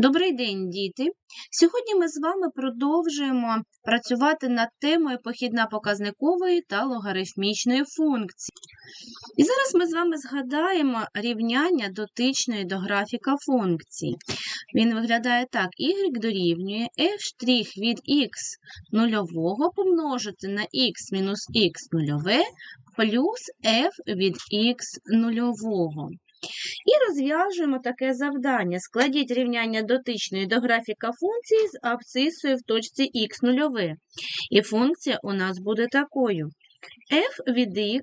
Добрий день, діти! Сьогодні ми з вами продовжуємо працювати над темою похідна показникової та логарифмічної функції. І зараз ми з вами згадаємо рівняння дотичної до графіка функції. Він виглядає так: y дорівнює f' від x нульового помножити на x мінус x нульове плюс f від x нульового. І розв'яжуємо таке завдання. Складіть рівняння дотичної до графіка функції з абсцисою в точці х нульове. І функція у нас буде такою. f від x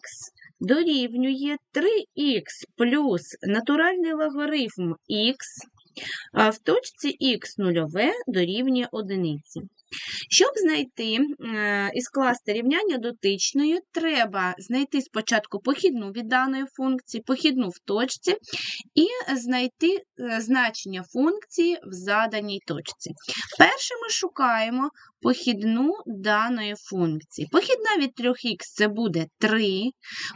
дорівнює 3х плюс натуральний логарифм х, а в точці х нульове дорівнює одиниці. Щоб знайти е, і скласти рівняння дотичної, треба знайти спочатку похідну від даної функції, похідну в точці, і знайти е, значення функції в заданій точці. Перше ми шукаємо похідну даної функції. Похідна від 3х це буде 3,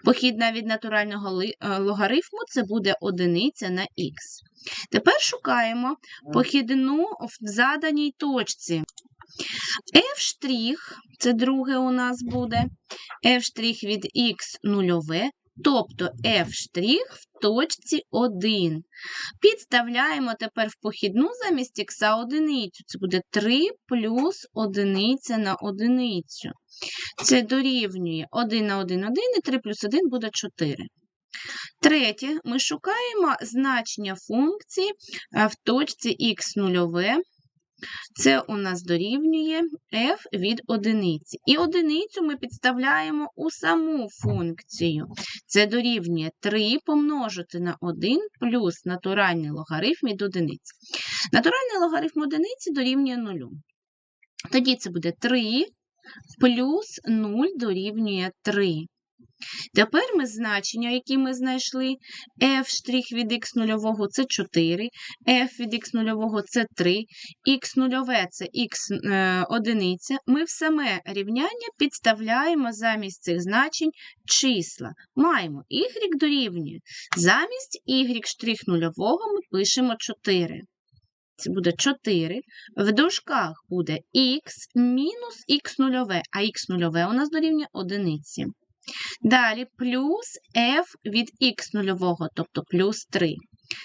похідна від натурального е, логарифму це буде одиниця на х. Тепер шукаємо похідну в заданій точці. F' це друге у нас буде, f' від x нульове, тобто f' в точці 1. Підставляємо тепер в похідну замість х одиницю. Це буде 3 плюс одиниця на одиницю. Це дорівнює 1 на 1, 1 і 3 плюс 1 буде 4. Третє, ми шукаємо значення функції в точці х нульове. Це у нас дорівнює f від одиниці. І одиницю ми підставляємо у саму функцію. Це дорівнює 3 помножити на 1 плюс натуральний логарифм від одиниці. Натуральний логарифм одиниці дорівнює 0. Тоді це буде 3 плюс 0 дорівнює 3. Тепер ми значення, які ми знайшли, f' від х нульового це 4, f від х нульового це 3, х нульове це х е, одиниця. Ми в саме рівняння підставляємо замість цих значень числа. Маємо y дорівнює. Замість y' нульового ми пишемо 4. Це буде 4. В дужках буде х мінус х нульове, а х нульове у нас дорівнює одиниці. Далі плюс f від х нульового, тобто плюс 3.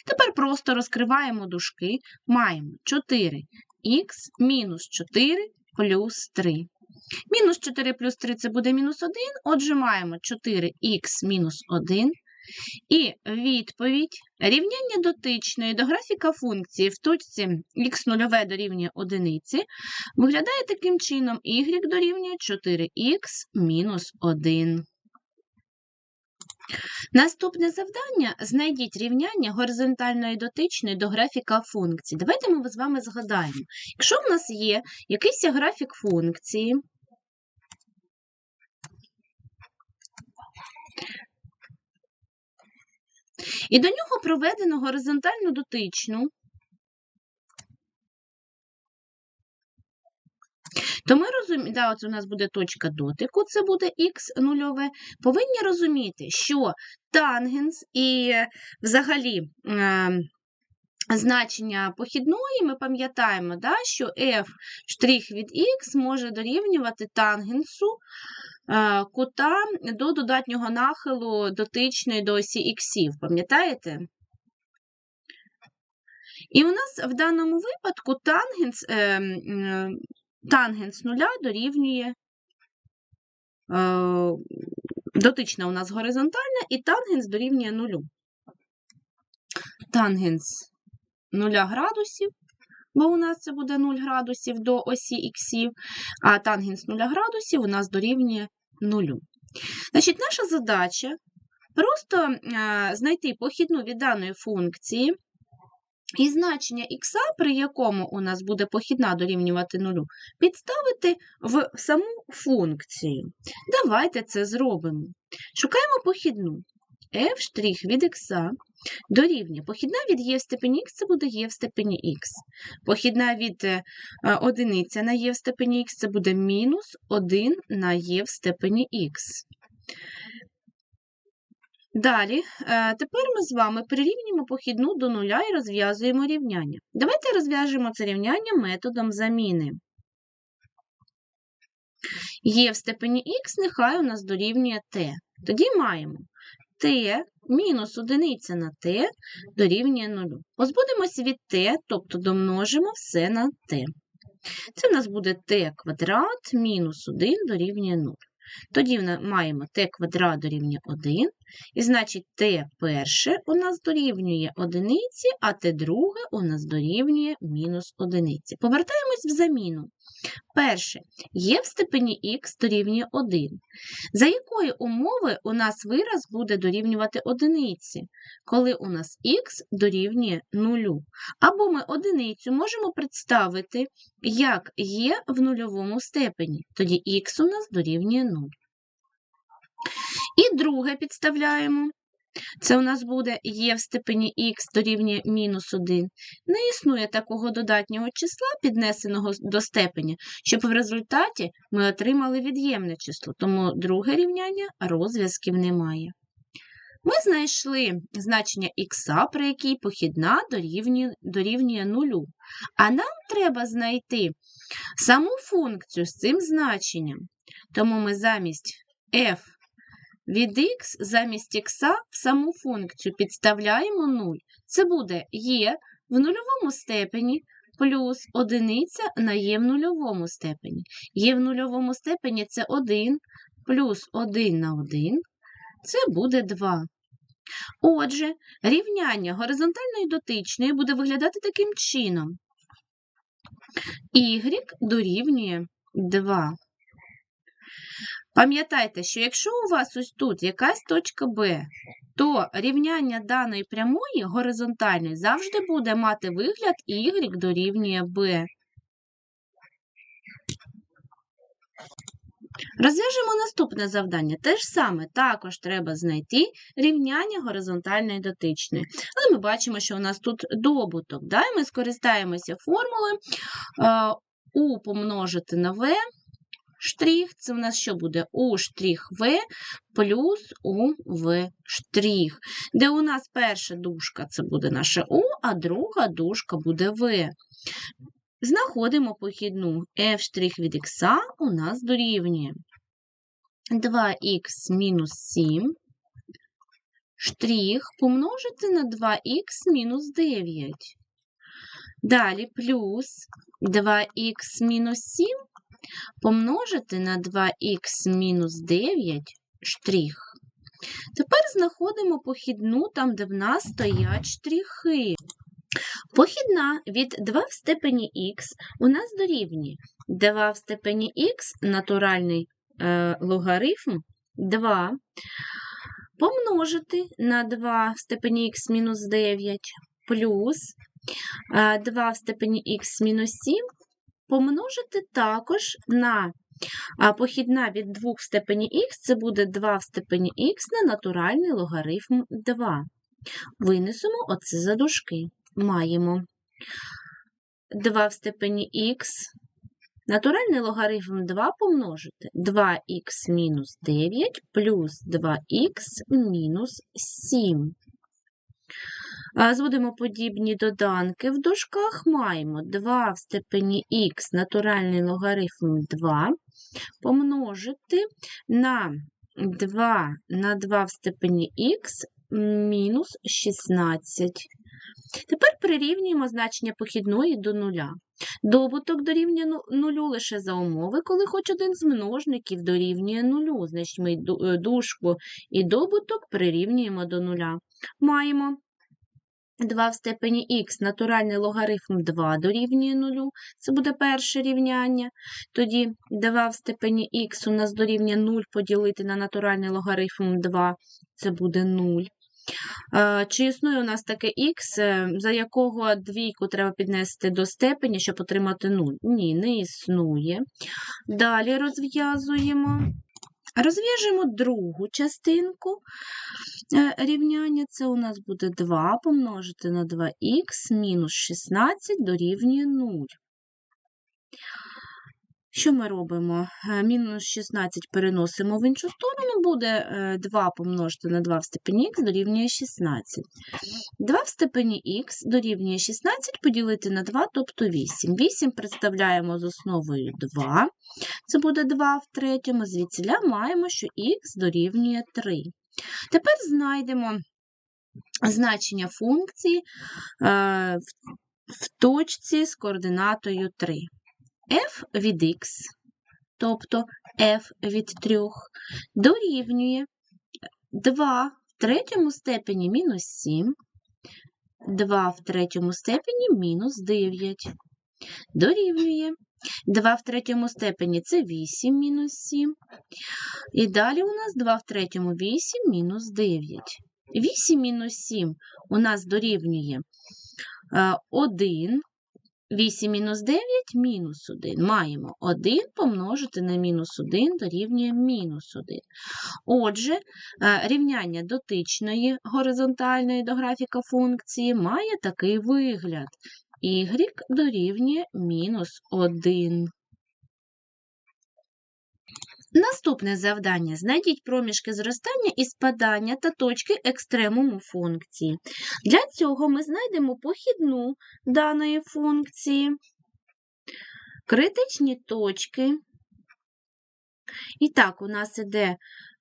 Тепер просто розкриваємо дужки, маємо 4х мінус 4 плюс 3. Мінус 4 плюс 3 це буде мінус 1, отже, маємо 4х мінус 1. І відповідь рівняння дотичної до графіка функції в точці х0 дорівнює 1 виглядає таким чином y дорівнює 4х мінус 1. Наступне завдання знайдіть рівняння горизонтальної дотичної до графіка функції. Давайте ми з вами згадаємо. Якщо в нас є якийсь графік функції, і до нього проведено горизонтальну дотичну, то ми розуміємо, да, от у нас буде точка дотику, це буде х нульове. Повинні розуміти, що тангенс і взагалі. Е Значення похідної ми пам'ятаємо, да, що f' від x може дорівнювати тангенсу е, кута до додатнього нахилу дотичної до осі іксів, пам'ятаєте? І у нас в даному випадку тангенс е, тангенс нуля дорівнює, е, дотична у нас горизонтальна, і тангенс дорівнює нулю. Тангенс 0 градусів, бо у нас це буде 0 градусів до осі іксів, а тангенс 0 градусів у нас дорівнює 0. Значить, наша задача просто е, знайти похідну від даної функції і значення х, при якому у нас буде похідна дорівнювати нулю, підставити в саму функцію. Давайте це зробимо. Шукаємо похідну f' від х дорівнює. Похідна від є в степені х це буде є в степені х. Похідна від е, одиниця на є в степені х це буде мінус 1 на є в степені х. Далі, е, тепер ми з вами прирівнюємо похідну до нуля і розв'язуємо рівняння. Давайте розв'яжемо це рівняння методом заміни. Є в степені х, нехай у нас дорівнює t. Тоді маємо t мінус одиниця на t дорівнює 0. Позбудемося від t, тобто домножимо все на t. Це в нас буде t квадрат мінус 1 дорівнює 0. Тоді маємо t квадрат дорівнює 1, і значить t перше у нас дорівнює одиниці, а t друге у нас дорівнює мінус одиниці. Повертаємось в заміну. Перше, є в степені х дорівнює 1. За якої умови у нас вираз буде дорівнювати одиниці, коли у нас х дорівнює 0. Або ми одиницю можемо представити, як є в нульовому степені, тоді х у нас дорівнює 0. І друге підставляємо. Це у нас буде є в степені х дорівнює мінус 1. Не існує такого додатнього числа, піднесеного до степені, щоб в результаті ми отримали від'ємне число, тому друге рівняння розв'язків немає. Ми знайшли значення х, при якій похідна дорівнює, дорівнює нулю. А нам треба знайти саму функцію з цим значенням. Тому ми замість f від х замість х в саму функцію підставляємо 0. Це буде є в нульовому степені плюс одиниця на є в нульовому степені. Є в нульовому степені це 1 плюс 1 на 1, це буде 2. Отже, рівняння горизонтальної дотичної буде виглядати таким чином. Y дорівнює 2. Пам'ятайте, що якщо у вас ось тут якась точка Б, то рівняння даної прямої горизонтальної завжди буде мати вигляд y дорівнює b. Розв'яжемо наступне завдання. Те ж саме, також треба знайти рівняння горизонтальної дотичної. Але ми бачимо, що у нас тут добуток. Да? Ми скористаємося формулою U помножити на V штрих, це в нас що буде? У штрих В плюс у В штрих, де у нас перша дужка це буде наше У, а друга дужка буде В. Знаходимо похідну f' від х у нас дорівнює 2х мінус 7 штрих помножити на 2х мінус 9. Далі плюс 2х мінус 7 помножити на 2х мінус 9 штрих. Тепер знаходимо похідну там, де в нас стоять штрихи. Похідна від 2 в степені х у нас дорівнює 2 в степені х натуральний е, логарифм 2 помножити на 2 в степені х мінус 9 плюс 2 е, в степені х мінус 7 помножити також на похідна від 2 в степені х, це буде 2 в степені х на натуральний логарифм 2. Винесемо оце за дужки. Маємо 2 в степені х. Натуральний логарифм 2 помножити 2х мінус 9 плюс 2х мінус 7. Зводимо подібні доданки в дужках, маємо 2 в степені х натуральний логарифм 2 помножити на 2 на 2 в степені х мінус 16. Тепер прирівнюємо значення похідної до нуля. Добуток дорівнює нулю лише за умови, коли хоч один з множників дорівнює нулю. Значить, ми е, дужку і добуток прирівнюємо до нуля. Маємо 2 в степені х натуральний логарифм 2 дорівнює 0, це буде перше рівняння. Тоді 2 в степені х у нас дорівнює 0 поділити на натуральний логарифм 2, це буде 0. Чи існує у нас таке х, е, за якого двійку треба піднести до степені, щоб отримати 0? Ні, не існує. Далі розв'язуємо. Розв'яжемо другу частинку е, рівняння. Це у нас буде 2 помножити на 2х мінус 16 дорівнює 0. Що ми робимо? Е, Мінус 16 переносимо в іншу сторону, буде е, 2 помножити на 2 в степені х дорівнює 16. 2 в степені х дорівнює 16 поділити на 2, тобто 8. 8 представляємо з основою 2. Це буде 2 в третьому. Звідсіля маємо, що х дорівнює 3. Тепер знайдемо значення функції е, в точці з координатою 3 f від x, тобто f від 3, дорівнює 2 в третьому степені мінус 7, 2 в третьому степені мінус 9. Дорівнює 2 в третьому степені це 8 мінус 7. І далі у нас 2 в третьому 8 мінус 9. 8 мінус 7 у нас дорівнює е, 1. 8 мінус 9 мінус 1. Маємо 1 помножити на мінус 1 дорівнює мінус 1. Отже, е, рівняння дотичної горизонтальної до графіка функції має такий вигляд. y дорівнює мінус 1. Наступне завдання. Знайдіть проміжки зростання і спадання та точки екстремуму функції. Для цього ми знайдемо похідну даної функції, критичні точки. І так, у нас іде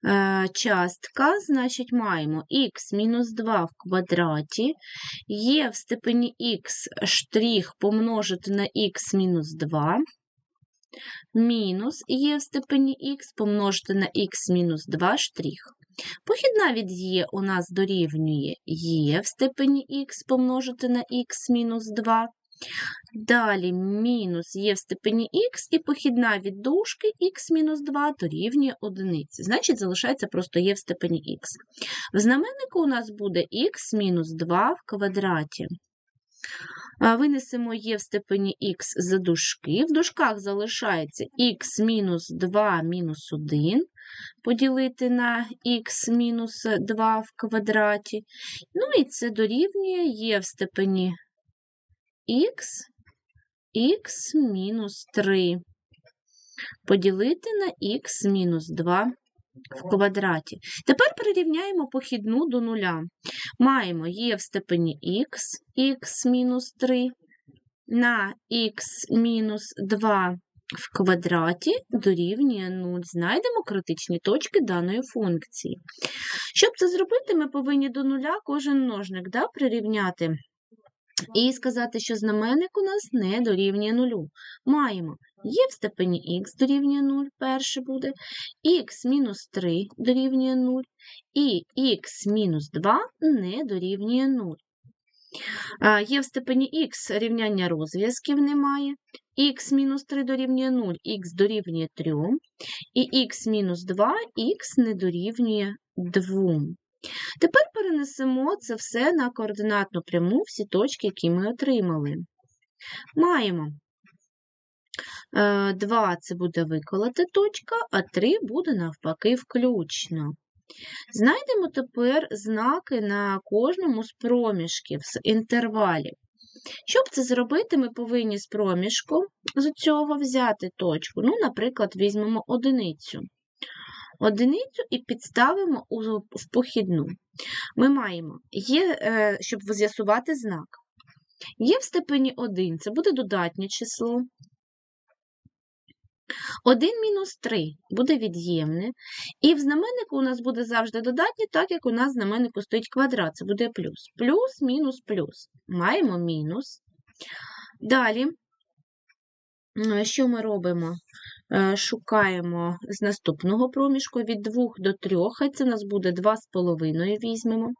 е, частка, значить, маємо х мінус 2 в квадраті, є в степені х помножити на х мінус є в степені х помножити на х мінус 2 штрих. Похідна від є у нас дорівнює є в степені х помножити на х мінус 2. Далі мінус є в степені х, і похідна від дужки х мінус 2 дорівнює 1. Значить, залишається просто є в степені х. В знаменнику у нас буде х мінус 2 в квадраті. Винесемо є в степені х за дужки. В дужках залишається х мінус 2 мінус 1 поділити на х мінус 2 в квадраті. Ну і це дорівнює є в степені х, х мінус 3 поділити на х мінус 2 в квадраті. Тепер перерівняємо похідну до нуля. Маємо є в степені х, х мінус 3 на х мінус 2 в квадраті дорівнює 0. Знайдемо критичні точки даної функції. Щоб це зробити, ми повинні до нуля кожен множник да, прирівняти. І сказати, що знаменник у нас не дорівнює нулю. Маємо є в степені х дорівнює 0, перше буде, х мінус 3 дорівнює 0, і х мінус 2 не дорівнює 0. Є в степені х рівняння розв'язків немає, х мінус 3 дорівнює 0, х дорівнює 3, і х мінус 2, х не дорівнює 2. Тепер перенесемо це все на координатну пряму, всі точки, які ми отримали. Маємо 2 це буде виколота точка, а 3 буде навпаки включно. Знайдемо тепер знаки на кожному з проміжків, з інтервалів. Щоб це зробити, ми повинні з проміжку з цього взяти точку. Ну, наприклад, візьмемо одиницю. Одиницю і підставимо в похідну. Ми маємо, є, е, щоб з'ясувати знак. Є в степені 1, це буде додатнє число. 1 мінус 3 буде від'ємне. І в знаменнику у нас буде завжди додатнє, так як у нас в знаменнику стоїть квадрат, це буде плюс. Плюс, мінус, плюс. Маємо мінус. Далі, що ми робимо? Е, шукаємо з наступного проміжку від 2 до 3, хай це у нас буде 2,5 візьмемо.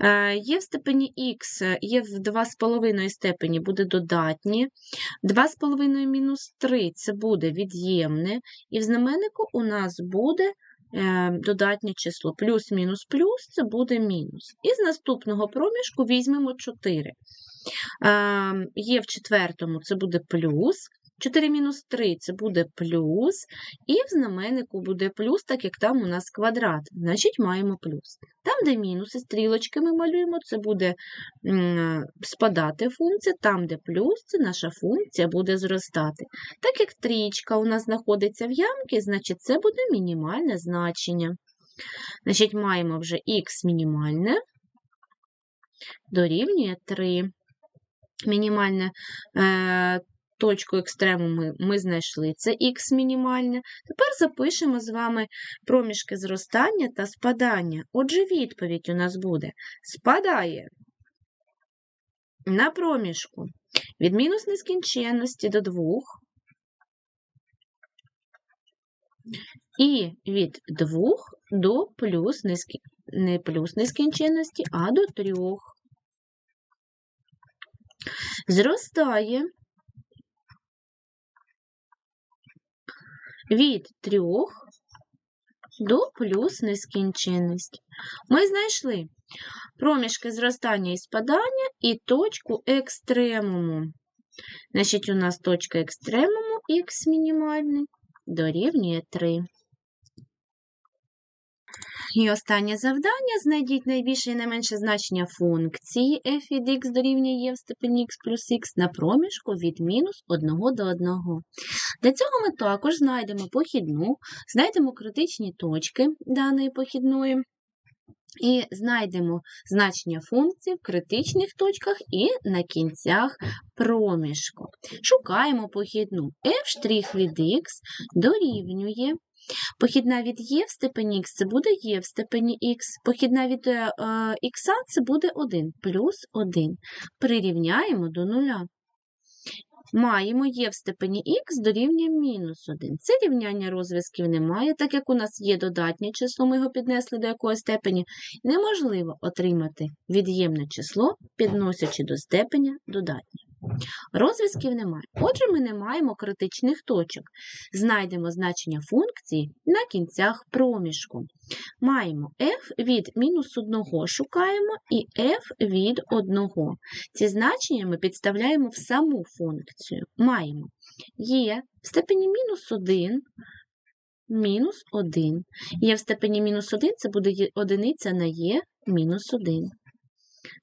Е, є в степені х, є в 2,5 степені буде додатні. 2,5 мінус 3 це буде від'ємне, і в знаменнику у нас буде е, додатнє число. Плюс-мінус плюс це буде мінус. І з наступного проміжку візьмемо 4. Є в четвертому це буде плюс. 4 мінус 3 це буде плюс, і в знаменнику буде плюс, так як там у нас квадрат. Значить, маємо плюс. Там, де мінуси, стрілочки ми малюємо, це буде спадати функція, там, де плюс, це наша функція буде зростати. Так як трічка у нас знаходиться в ямці, значить це буде мінімальне значення. Значить, маємо вже х мінімальне дорівнює 3. Мінімальне е, точку екстремуму ми, ми знайшли, це х мінімальне. Тепер запишемо з вами проміжки зростання та спадання. Отже, відповідь у нас буде: спадає на проміжку від мінус нескінченності до 2 і від 2 до плюс нескі... не плюс нескінченності, а до 3. Зростає від 3 до плюс нескінченності. Ми знайшли проміжки зростання і спадання і точку екстремуму. Значить, у нас точка екстремуму х мінімальний дорівнює 3. І останнє завдання. Знайдіть найбільше і найменше значення функції f від x дорівнює e в степені x плюс x на проміжку від мінус 1 до 1. Для цього ми також знайдемо похідну, знайдемо критичні точки даної похідної. І знайдемо значення функцій в критичних точках і на кінцях проміжку. Шукаємо похідну f' від x дорівнює Похідна від є в степені х це буде є в степені х. Похідна від е, х це буде 1 плюс 1. Прирівняємо до нуля. Маємо є в степені х дорівнює мінус 1. Це рівняння розв'язків немає, так як у нас є додатнє число, ми його піднесли до якої степені, неможливо отримати від'ємне число, підносячи до степеня додатнє. Розв'язків немає. Отже, ми не маємо критичних точок. Знайдемо значення функції на кінцях проміжку. Маємо f від мінус 1 шукаємо і f від 1. Ці значення ми підставляємо в саму функцію. Маємо є в степені мінус 1. Мінус 1. Є в степені мінус 1 це буде одиниця на є мінус 1.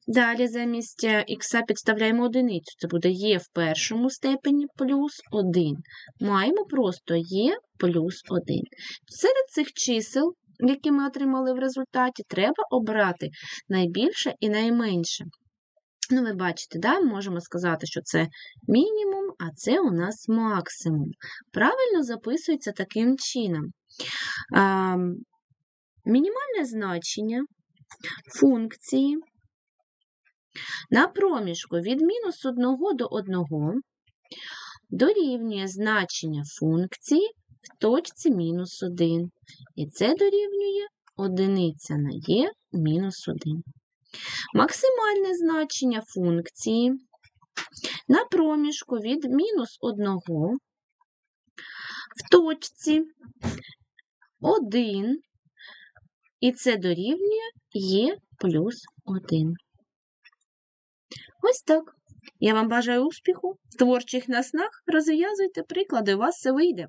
Далі замість х підставляємо одиницю. Це буде є в першому степені плюс 1. Маємо просто є плюс 1. Серед цих чисел, які ми отримали в результаті, треба обрати найбільше і найменше. Ну, ви бачите, да? можемо сказати, що це мінімум, а це у нас максимум. Правильно записується таким чином. Мінімальне значення функції на проміжку від мінус 1 до 1 дорівнює значення функції в точці мінус 1. І це дорівнює одиниця на є мінус 1. Максимальне значення функції на проміжку від мінус 1 в точці 1, і це дорівнює є плюс 1. Ось так. Я вам бажаю успіху, творчих наснах розв'язуйте приклади, у вас все вийде.